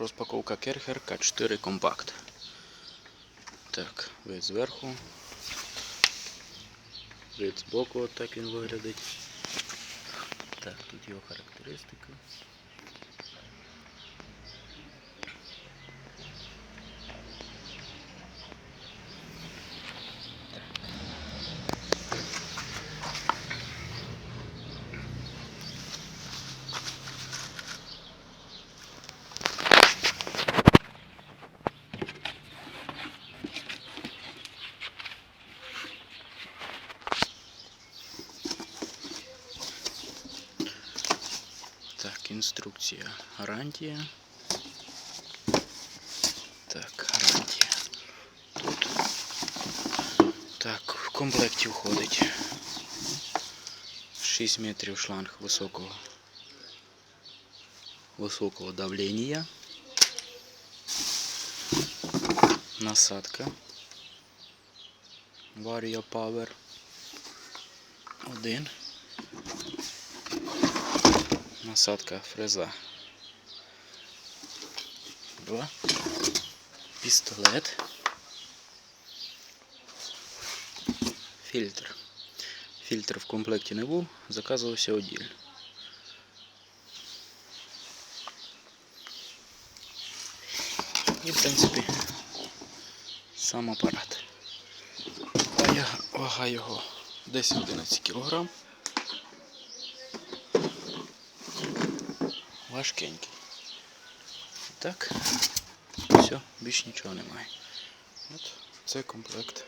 Розпаковка Керхер К4 Компакт. Так, вид зверху. Вид збоку, отак він виглядить. Так, тут його характеристика. Так, інструкція. Гарантія. Так, гарантія. Тут. Так, в комплекті входить 6 метрів шланг високого високого давлення. Насадка. Vario Power. Один. Насадка фреза. Два. Пістолет. Фільтр. Фільтр в комплекті не був, заказувався одільно. І в принципі сам апарат. Вага, його 10-11 кг. Важкенький. Так, все, більш нічого немає. От це комплект.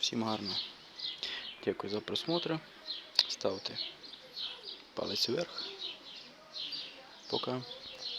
Всім гарно. Дякую за просмотр. Ставте палець вверх. Пока.